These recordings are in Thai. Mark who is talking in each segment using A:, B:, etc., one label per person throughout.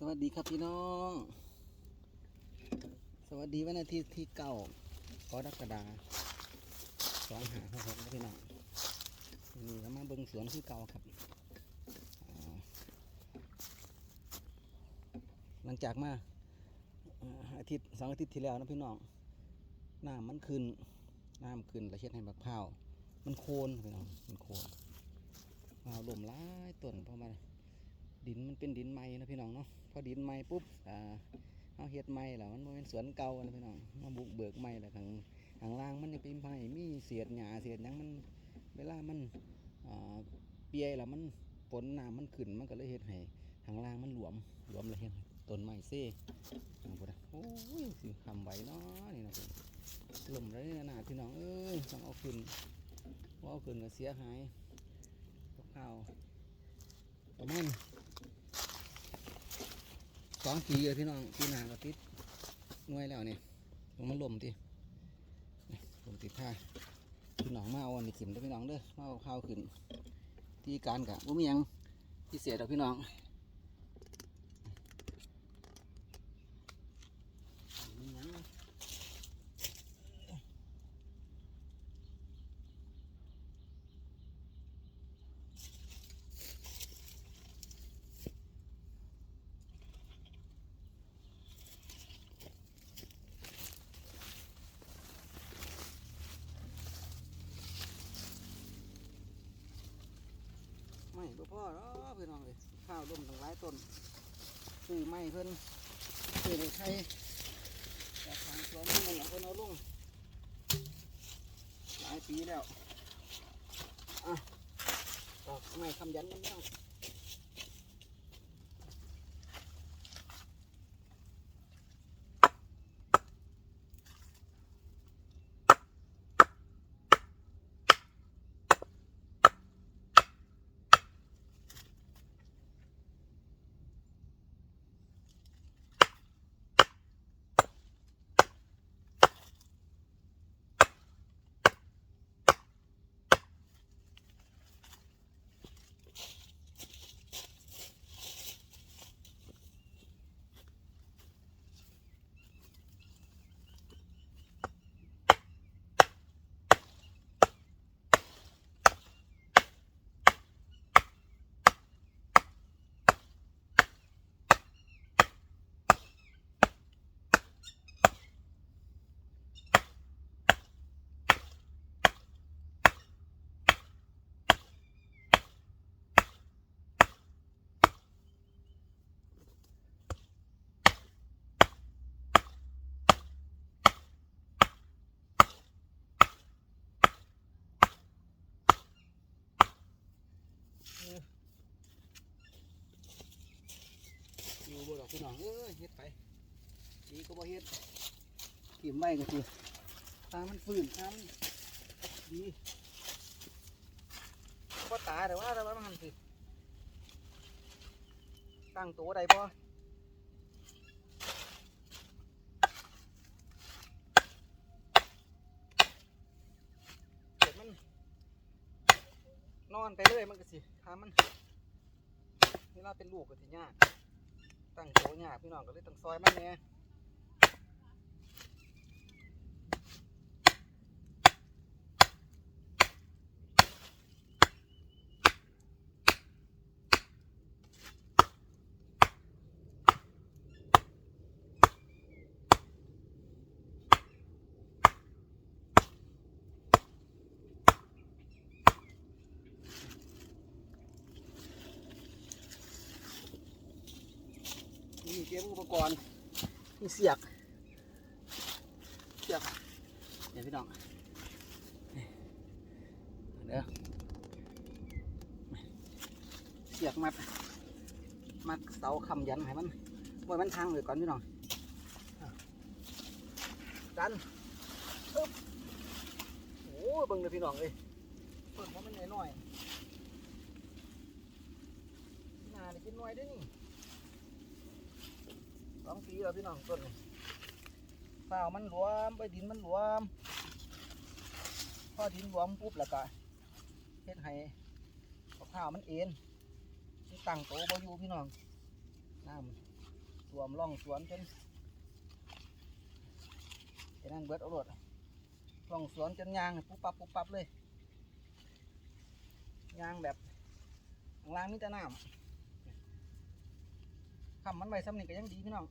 A: สวัสดีครับพี่น้อง สวัสดีวันอาทิตย์ที่เก้ากรกฎาสองหาหกหกครับพี่น้องนี่ก็มาเบิ่งสวนที่เก่าครับ หลังจากมาอาทิตย์สองอาทิตย์ที่แล้วนะพี่น้องน้ำมันขึ้นน้ำขึ้นแล้วเช็ดให้บักพร้าวมันโคนพี่น้องมันโคนเอาลมร้ายต้นเพราะมันดินมันเป็นดินใหม่นะพี่น้องเนาะ อดินใหม่ปุ๊บอ่าเอาเฮ็ดใหม่แล้วมันเป็นสวนเก่านะพี่น้องมาบุกเบิกใหม่แล้วข้างข้างล่างมันยังเป็นไม้มีเศษหญ้าเศษหยังมันเวลามันอ่าเปียแล้วมันฝนน้ำมันขึ้นมันก็เลยเฮ็ดให้ข้างล่างมันหลวมหลวมเลยเฮ็ดต้นไม้เซ่เอาพุ่นน่ะโอ้ยสิทำไหวเนาะนี่นะพี่ลมแล้วนี่นะพี่น้องเอ้ยต้องเอาขึ้นว่าเอาขึ้นก็เสียหายข้าวประมาณ สองปีเลยพี่น้องปีหนาก็ติดหน่วยแล้วเนี่ยลงมันล่มทีล่มติดผ้าพี่น้องมาเอาอันนี้ขิมเด้อพี่น้องเด้อมาเอาข้าวขึ้น ที่การกะว่ามีหยังพิเศษหรอกพี่น้องมีหยังไม่ บ่พ่อหรอกพี่น้องเลยข้าวล่มตั้งหลายต้นซื้อไม้เพิ่นซื้อในไทยจากทางสวนนี่มันเพิ่นเอาลงหลายปีแล้วอะดอกไม้คำยันกันพี่น้อ พี่น้องเอ้ยเฮ็ดไปดีก็บ่เฮ็ดกิมไว้ก็คือตามันฟื้นตามันดีบ่ตายแต่ว่าแต่ว่ามันสิตั้งตัวได้บ่เกิดมันนอนไปเลยมันก็สิถ้ามันเวลาเป็นลูกก็สิยาก ตั้งโตยากพี่น้องก็เลยต้องซอยมันแหน่ เตรียมอุปกรณ์มีเสียกเสียกเดี๋ยวพี่น้องนี่เด้อเสียกมัดมัดเสาคำยันให้มันไว้มันทางเลยก่อนพี่น้องอะดันอึ๊บโอ้ยเบิ่งเลยพี่น้องเลยเปิดเพราะมันน้อยๆน่าได้กินหน่อยเด้วยนี่ สองปีแล้วพี่น้องต้นนี่เปล่ามันหลวมไปดินมันหลวมพอดินหลวมปุ๊บแล้วก็เฮ็ดให้ข้าวมันเอ็นมันตั้งโตบ่อยู่พี่น้องน้ำสวมร่องสวนจนไอ้นั่นเบิดเอารถร่องสวนจนยางปุ๊บปั๊บปุ๊บปั๊บเลยยางแบบข้างล่างนี่จะน้ำ คำมันไว้ซ้ำนี่ก็ยังดีพี่น้อง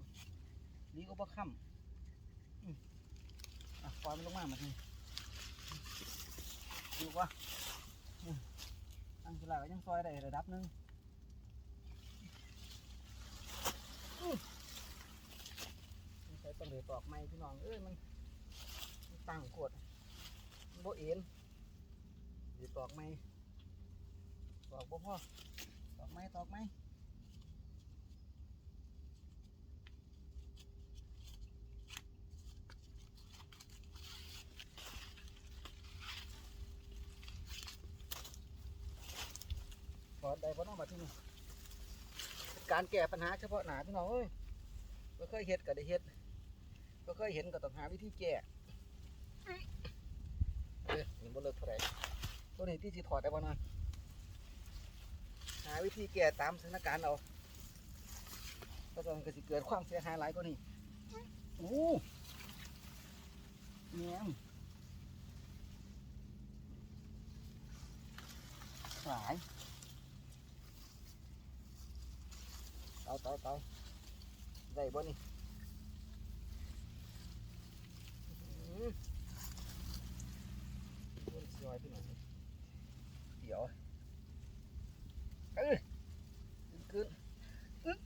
A: ดีก็บ่คำอืมอะปล่อยมันลงมามาทีดูว่าตั้งสลาก็ยังซอยได้ระดับหนึงใช้ต้นเหลือตอกไม้พี่น้องเอ้ยมันตั้งโคตรมันโบเอ็นเหลือตอกไม้ตอกบ่พ่อตอกไม้ตอกไม้ตอดได้บ่น้องมาที่นี่เป็น การแก้ปัญหาเฉพาะหน้าพี่น้องเอ้ยก็เคยเฮ็ดก็ได้เฮ็ดก็เคยเห็นก็ต้องหาวิธีแก้เออมันบ่เลิกเท่าไหร่ตัวนี้ที่สิถอดได้บ่นานหาวิธีแก้ตามสถานการณ์เอาก็ต้องก็สิเกิดความเสียหายหลายกว่านี้โอ้แหนมหลาย ตาเตายตาได้บ่นี่อื้อหือสวยพี่น้องเดี๋ยวเออขึ้นอึ๊บ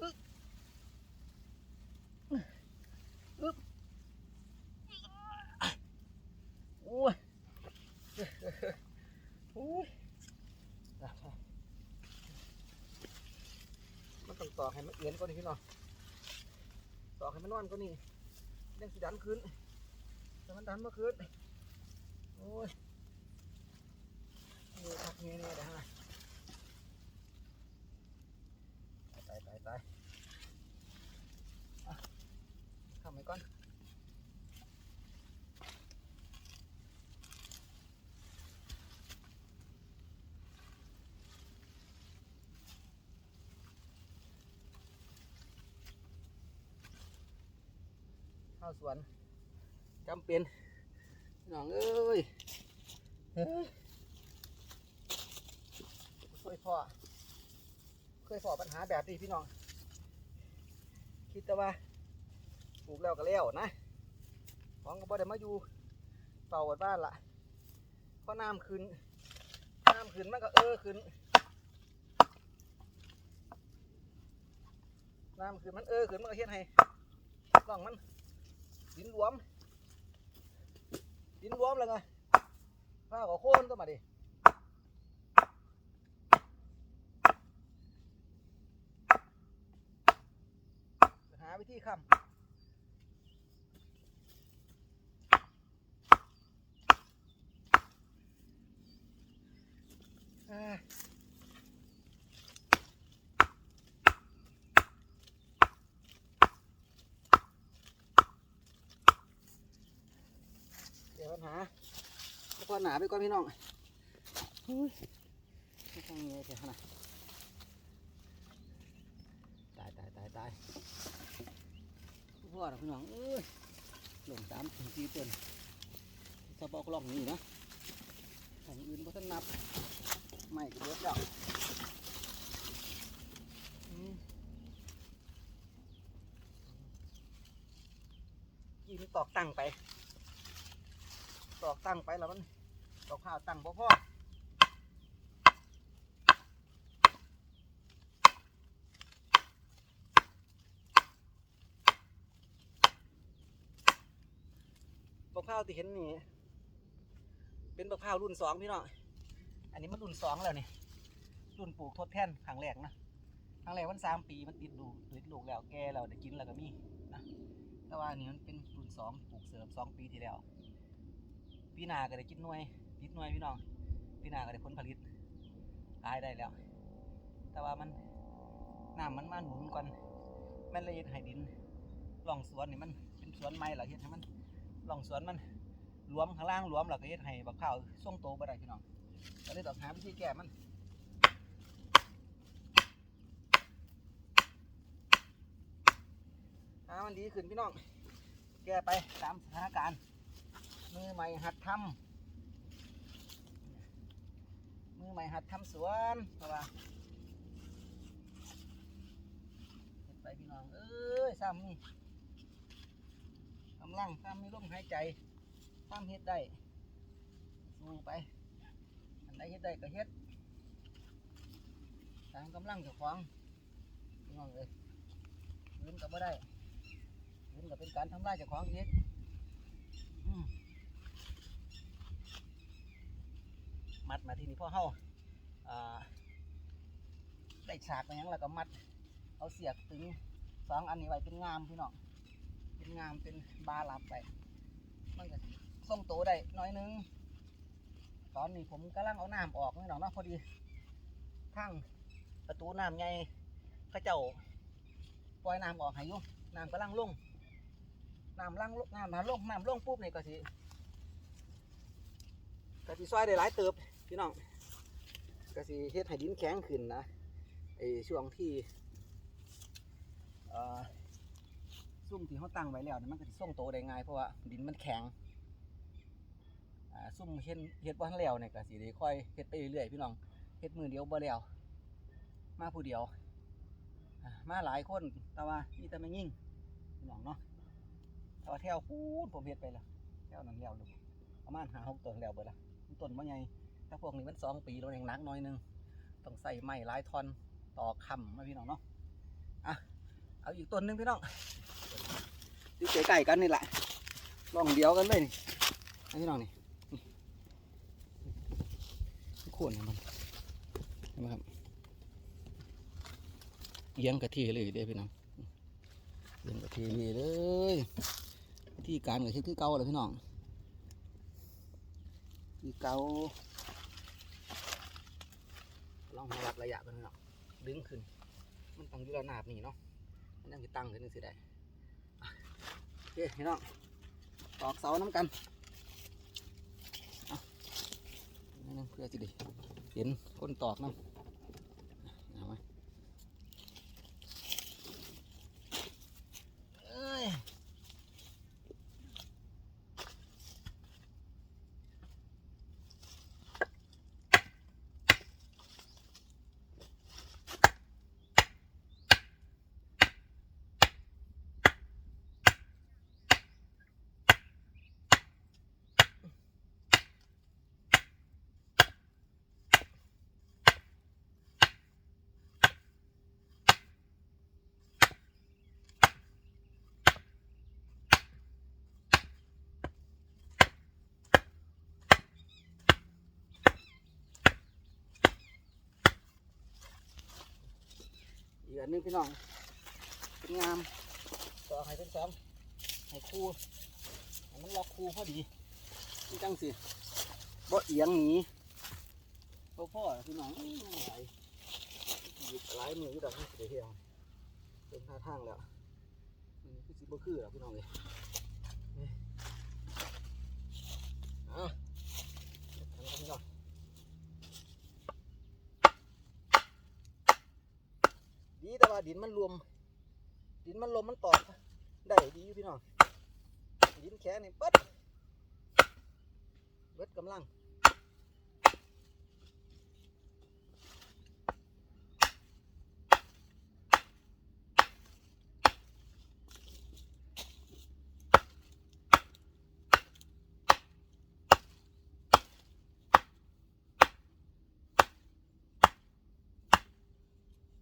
A: อึ๊บอึ๊บโอ้ยโอ้ย มันต้องตอกให้มัน เอียนก่อนนี่พี่น้องตอกให้มันนอนก็นี่ยังสีดันขึ้นแต่มันดันมาขึ้นโอ้ยเออทักเงี้ยเนี่ยนะฮะตายตายตายอะทำไปก่อน ข้าวสวนจำเป็นน้องเอ้ยเฮ้ยเคยพอเคยพอปัญหาแบบนี้พี่น้อง คิดแต่ว่าปลูกแล้วก็แล้วนะของก็บ่ได้มาอยู่เป่าวัดบ้านละเพราะน้ำขึ้นน้ำขึ้นมันก็เออขึ้นน้ำขึ้นมันเออขึ้นมันก็เฮ็ดให้ร่องมัน ดินรวม ดินรวมแล้วไงข้าวก็โค่นก็มาดิหาวิธีค้ำเอ้ยเดี๋ยวปัญ หาแล้วก็หนาไปก่อนพี่น้องอุ้ยไม่ต้องเงี้ยเสียขนาดตายตายตายตายพ่อเราพี่น้องเอ้ยหลงสามถึงสี่ต้นสะบอกล่องนี่นะของอื่นเพราะท่านนับไม่ก็เบิดแล้วอืมยิงตอกตั้งไป ตั้งไปแล้วมันตอกข้าวตั้งบ่พอบักพร้าวที่เห็นนี่เป็นบักพร้าวรุ่นสองพี่น้องอันนี้มันรุ่นสองแล้วนี่รุ่นปลูกทดแทนครั้งแรกนะครั้งแรกมันสามปีมันติดลูกติดลูกแล้วแก่แล้วได้กินแล้วก็มีนะแต่ว่าอันนี้มันเป็นรุ่นสองปลูกเสริมสองปีที่แล้ว พี่นาก็ได้กินหน่วยติดหน่วยพี่น้องพี่นาก็ได้ผลผลิตตายได้แล้ว แต่ว่ามันน้ามันมาหนุนก่อนม่นเลยให้ดินหล่องสวนนี่มันเป็นสวนไม้หรอเฮ็ดใหมมันหล่องสวนมันรวมข้างล่างรวมหรอก็เฮ็ดให้บักข้าวส่งโตบ่ได้พี่น้องก็เลยต้องหาวิธีแก้มันหามันดีขึ้นพี่น้อง แก้ไปตามสถานการณ์ มือใหม่หัดทำมือใหม่หัดทำสวนเพราะว่าไปพี่น้อง เอ้ยซ้ำนี่กำลังซ้ำมีลมหายใจซ้ำเฮ็ดได้สู้ไป อันใดเฮ็ดได้ก็เฮ็ดตามกำลังเจ้าของพี่น้องเลยยืนก็บ่ได้ยืนก็เป็นการทำลายเจ้าของอีกอืม มัดมาที่นี่พ่อเฮาอ่าได้ฉากมาหยังแล้วก็มัด เอาเสียกตึงสองอันนี้ไว้เป็นงามพี่น้องเป็นงามเป็นบาลับไปมันก็ส่งโตได้น้อยนึง ตอนนี้ผมกำลังเอาน้ำออกนี่หรอกเนาะพอดีทางประตูน้ำใหญ่เข้าเจ้าปล่อยน้ำออกให้ยู่น้ำกำลังลงน้ำลังลงน้ำน้ำลงน้ำลงปุ๊บนี่ก็สิก็สิซอยได้หลายเติบ พี่น้องก็สิเฮ็ดให้ดินแข็งขึ้นนะไอช่วงที่ซุ่มที่เขาตั้งไว้แล้วมันก็สิส่งโตได้ง่ายเพราะว่าดินมันแข็งซุ่มเฮ็ดเฮ็ดบ่ทันแล้วเนี่ยก็สิได้ค่อยเฮ็ดไปเรื่อยๆพี่น้องเฮ็ดมือเดียวบ่แล้วมาผู้เดียวมาหลายคนแต่ว่ามีแต่ไม่ยิ่งพี่น้องเนาะแต่ว่าแถวพูดผมเฮ็ดไปแล้วแถวนั้นแล้วลูกประมาณ5 6ต้นแล้วเบิดละมันต้นบ่ใหญ่ แต่พวกนี้มันสองปีแล้วยังนักหน้อยหนึงต้องใส่ไม้หลายทอนต่อคำมาพี่น้องเนาะอะเอาอีกต้นหนึงพี่น้องอยู่ใกล้ๆกันนี่แหละลองเดียวกันเลยนี่พี่น้องนี่ขวนมันเห็นไหมครับเลี้ยงกะทิเลยเด้พี่น้องเลี้ยงกะทิเลยเลยวิธีการก็คือคือเก่าเลยพี่น้องคือเก่า ลองมาวัดระยะกันพี่น้องดึงขึ้น มันต้องอยู่ระนาบนี่เนาะมันยังจะตั้งขึ้นสิได้โอเคพี่น้องตอกเสาน้ำกันนั่นเพื่อจะได้เห็นคนตอกน้ำเอามาเอ้ย อีกอันหนึงพี่น้องเป็นงามต่อให้เป็นสองให้คู่มันล็อกคู่พอดีนี่จังสิบ่เอียงหนีพ่อพ่อพี่น้องไหลายหยิบหลายมืออยู่ดักนี่สิได้เที่ยวเป็นท่าทางแล้วมันคือสิบ่คือแล้วพี่น้องเลยนี่เอาทำกันก่อน ดีแต่ ว่าดินมันรวม ดินมันลมมันตอดได้ดีอยู่พี่น้องดินแข็งนี่เปิดเบิดกำลัง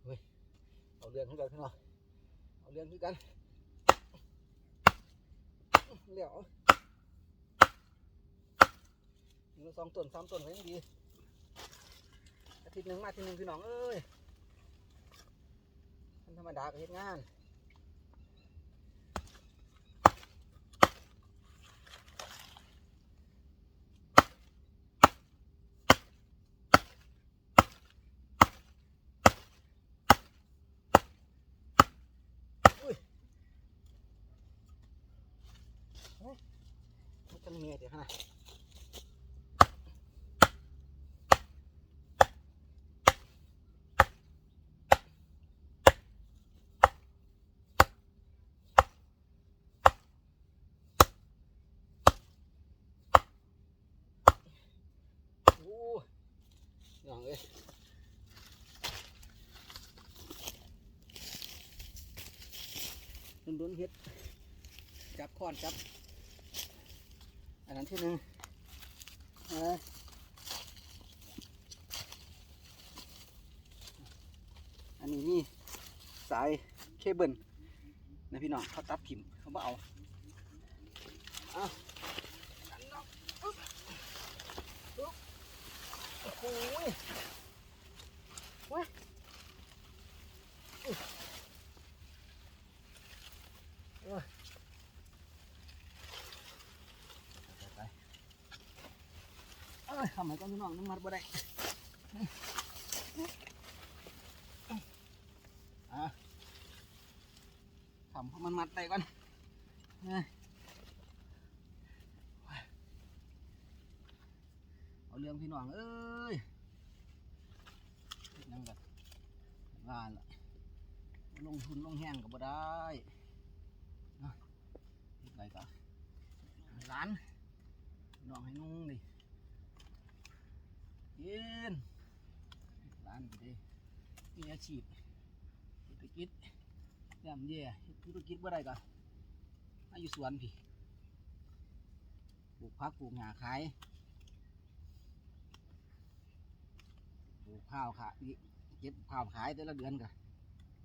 A: เเอาเรื่องขึ้นกันพี่น้องเอาเรื่องขึ้นกันเลี้ยวหนึ่งสองต้นสามต้นก็ยังดีอาทิตย์หนึ่งมาอาทิตย์หนึ่งพี่น้องเอ้ยมันธรรมดาก็เห็นงาน เดี๋ยวนโอ้ยองเลยดุนดุนเฮ็ด จับค้อนจับ อันนั้นที่หนึ่งอออันนี้นี่สายเคเบิลนะพี่น้องเขาตัดผิมเขาบ่เอาเอาอ้าวโอ้ยเว้ยอึ๊บเอ้ย ไปไป เอ้ยทำไมก็พี่น้องน้ำมันบ่ได้ทำเพราะมันมัดไปก่อนเอ้ยเอาเรื่องพี่น้องเอ้ยเฮ็ดหยังกันงานละลงทุนลงแห้งก็บ่ได้เนาะเฮ็ดไรก็ร้าน น้องให้นุ่งดิเย็นร้านไปดิมีอา ชีพเศรษฐกิจย่ำแย่ธุรกิจบ่ได้ก็มาอยู่สวนพี่ปลูกผักปลูกหญ้าขายปลูกข้าวขายเก็บข้าวขายแต่ละเดือนก็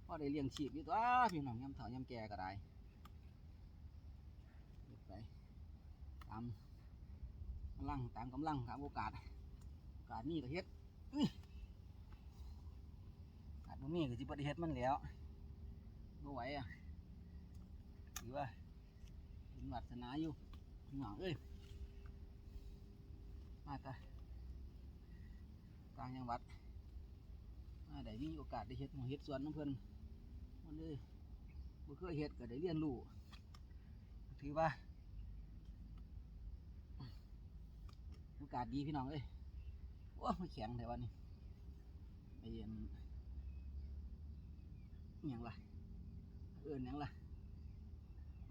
A: พอได้เลี้ยงชีพอยู่ตัวพี่น้องยำเฒ่ายำแก่ก็ได้ไปตามกำลังตามกำลังตามโอกาสโอกาสนี่ก็เฮ็ด บ่มีก็สิบ่ได้เฮ็ดมันแล้วบ่ไหวอะถือว่าเป็นวาสนาอยู่พี่น้องเอ้ยมาตะต่างจังหวัดมาได้มีโอกาสได้เฮ็ดหมูเฮ็ดสวนน้ำเพิ่นมันเลยบ่เคยเฮ็ดก็ได้เรียนรู้ถือว่าโอกาสดีพี่น้องเอ้ยโอ้มาแข็งแต่วันนี้ไอ้เย็น อิหยังล่ะ เอื่นหยังล่ะ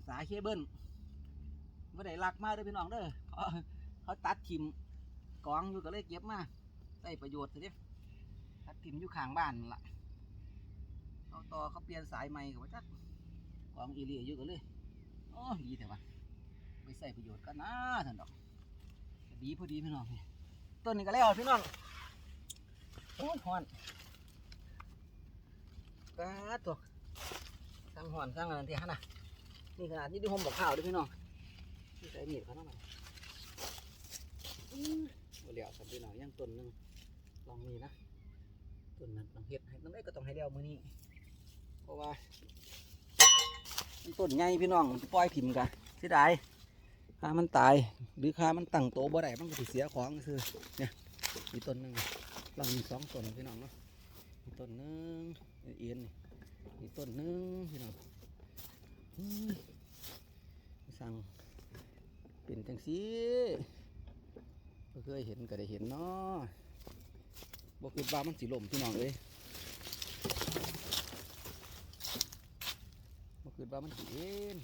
A: สายเคเบิลไม่ได้ลักมาเด้อพี่น้องเด้อเขาเขาตัดทิมกองอยู่ก็เลยเก็บมาใส่ประโยชน์สิเด้ตัดทิมอยู่ข้างบ้านล่ะเขาต่อเขาเปลี่ยนสายใหม่กับว่าจักกองอีเลียอยู่ก็เลยโอ้ดีแต่ว่าไปใส่ประโยชน์กันนะท่านดอกดีพอดีพี่น้องนี่ต้นนี้ก็แล้วพี่น้องโอ้ยหอน กาดตัวสร้างหอนสร้างอะไรที่ฮะน่ะนี่ขนาดนี้ที่ผมบอกข้าวด้วยพี่น้องนี่ใส่มีดเขาหน่อยอื้อบ่เหลียวสัมพี่น้องยังต้นหนึงลองนี่นะต้นนั้นต้องเฮ็ดให้น้ำได้ก็ต้องให้เดียวมือนี้เพราะว่าต้นใหญ่พี่น้องปล่อยพิมกันเสียดายค่ามันตายหรือค่ามันตั้งโตบ่ได้มันก็สิเสียของคือเนี่ยมีต้นหนึงลองมีสองต้นพี่น้องเนาะมีต้นหนึง เอียนนี่มีต้นหนึงพี่น้องสั่งเป็นจังสีบ่เคยเห็นก็ได้เห็นเนาะบ่คิดว่ามันสิล่มพี่น้องเอ้ยบ่คิดว่ามันสิเอ็น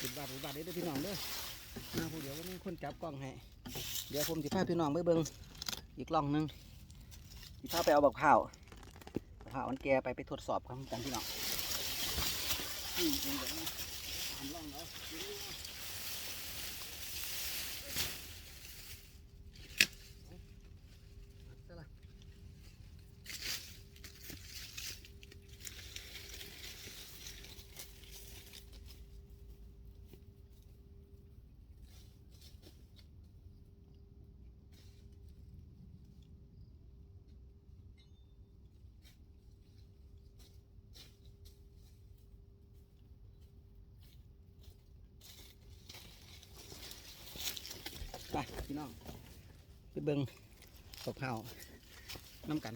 A: ปิดบาทปิดบาทเด้อพี่น้องเด้อมาผู้เดียวก็มีคนจับกล้องให้ เดี๋ยวผมจะพาพี่น้องไปเบิ่ง อีกล่องนึงสิพาไปเอาบักข้าวบักข้าวมันแกไปไปทดสอบกันกันพี่น้องอืมเดี๋ยวนะตามร่องแล้วเอาเอาละไป พี่น้องไปเบิ่งบักข้าน้ำกัน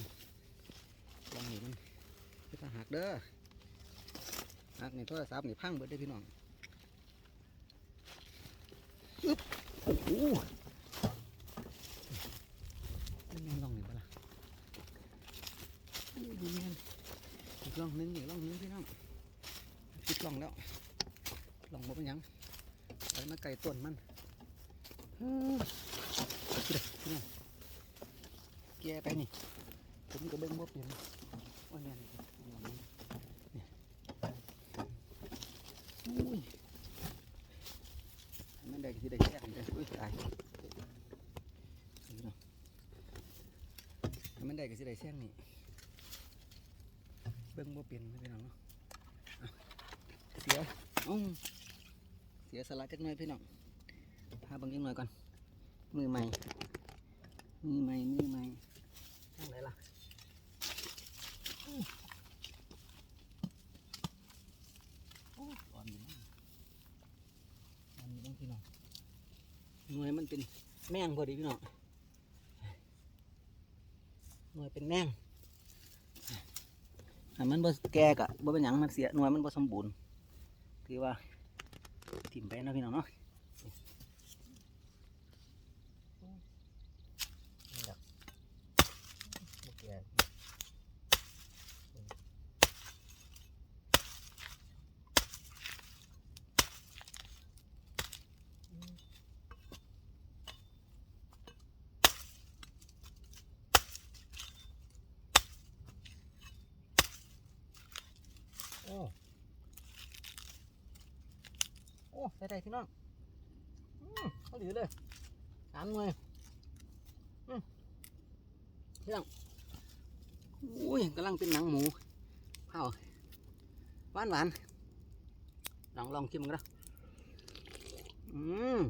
A: ลองนี่มันคือถ้าหักเด้อหักในโทรศัพท์นี่พังเบิดได้พี่น้องอึ๊บโอ้โหนี่แม่นลองนี่ปะล่ะนี่ดูแม่นอีกลองหนึงอีกลองหนึงพี่น้องปิดลองแล้วลองบ่เป็นยังไปมาไก่ต้นมัน เฮ้ยพี่เด้อพี่น้องแกไปนี่ ผมก็เบิ่งบ่เป็นโอ้ยแม่นเนี่ยอุ้ยมันได้ก็สิได้แซ่บเด้ออุ้ยตายมันได้ก็สิได้แซ่บนี่เบิ่งบ่เป็นนะพี่น้องเนาะเสียอื้อเสียสละจักหน่อยพี่น้องพาเบิ่งจักหน่อยก่อนมือใหม่มือใหม่มือใหม่ ไหนล่ะโอ้อ่อนอยู่นะอ่อนอยู่บ้างพี่น้องหน่วยมันเป็นแมงพอดีพี่น้องหน่วยเป็นแมงถ้ามันบ่แก่กะบ่เป็นหยังมันเสียหน่วยมันบ่สมบูรณ์คือว่าถิ่มไปเนาะพี่น้องเนาะนี่แหละบ่แก่ โอ้ โอ้ได้ได้ พี่น้องเขาดีเลยสามหน่วยพี่น้องอุ้ยกำลังเป็นหนังหมูเผาหวานหวานลองลองชิมกันนะอืม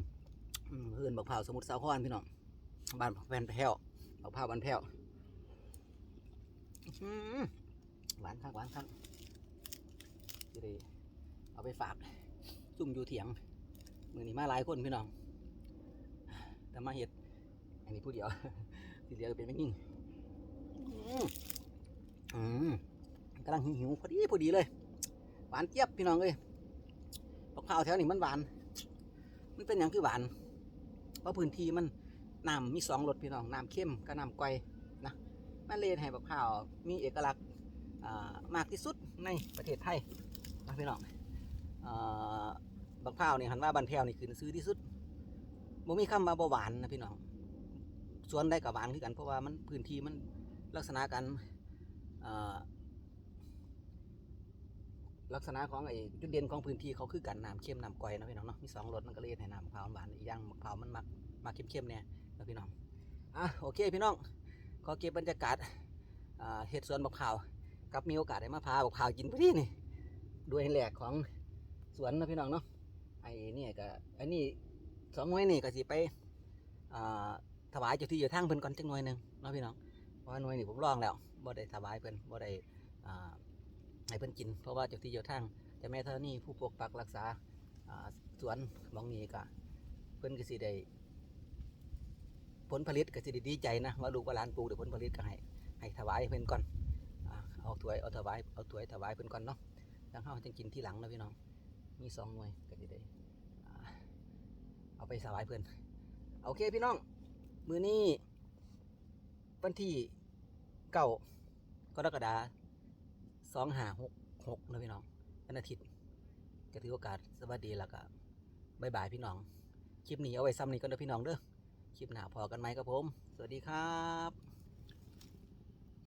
A: อืมเพื่อนบักเผาสมุทรสาครพี่น้องบ้านแฟนแพ้วบักเผาบ้านแพ้วหวานข้างหวานข้างจะได้เอาไปฝากซุ่มอยู่เถียง มือนี้มาหลายคนพี่น้อง แต่มาเห็ด อันนี้ผู้เดียวที่เหลือเป็นแม่ยิ่งอืมอืมกำลังหิวพอดีพอดีเลย หวานเจี๊ยบพี่น้องเลยบักพร้าวแถวนี้มันหวาน มันเป็นอย่างคือหวาน เพราะพื้นที่มันน้ำมีสองรสพี่น้อง น้ำเข้มกับน้ำไกวนะมันเลยให้บักพร้าวมีเอกลักษณ์มากที่สุดในประเทศไทยนะพี่น้องอ่อ บักพร้าวนี่หันว่าบันแพวนี่คือซื้อที่สุดบ่มีคำว่าบ่หวานนะพี่น้องสวนได้กับหวานคือกัน เพราะว่ามันพื้นที่มันลักษณะกันลักษณะของไอ้จุดเด่นของพื้นที่เขาคือกันน้ำเข้มน้ำก่อยนะพี่น้องเนาะมีสองรสมันก็เลยให้น้ำมะพร้าวหวานอีกอย่างมะพร้าวมันมักมักเข้มๆเนี่ยนะพี่น้องอะโอเคพี่น้องขอเก็บบรรยากาศเฮ็ดสวนมะพร้าวกับมีโอกาสได้มาพาบักพร้าวกินพอดีนี่ด้วยแหลกของสวนนะพี่น้องเนาะ เนี่ยก็ไอ้นี่สองหน่วยนี่ก็สิไปอ่าถวายจ้าที่เจ้าทางเพิ่นก่อนจักหน่วยหนึ่งเนาะพี่น้องเพราะว่าหน่วยนี่ผมลองแล้วบ่ได้ถวายเพิ่นบ่ได้ให้เพิ่นกิน เพราะว่าจ้าที่เจ้าทางจ้าแม่ธรณีผู้ปกปักรักษาสวนหมองนี้ก็เพิ่นก็สิได้ผลผลิตก็สิได้ดีใจนะว่าลูกว่าหลานปลูกได้ผลผลิตก็ให้ให้ถวายเพิ่นก่อนเอาถ้วยเอาถวายเอาถ้วยถวายเพิ่นก่อนเนาะแล้วเขาจะกินที่หลังนะพี่น้องมีสองหน่วยก็จะได้อ่ เอาไปสบายเพื่อนโอเคพี่น้อง มือนี้วันที่เก้ากรกฎาสองหาหกหกนะพี่น้องวันอาทิตย์ก็ถือโอกาสสวัสดีแล้วก็บายบายพี่น้อง คลิปนี้เอาไว้ซ้ำนี้ก็เด้อพี่น้องเด้อคลิปหน้าพอกันไหมครับผม สวัสดีครับ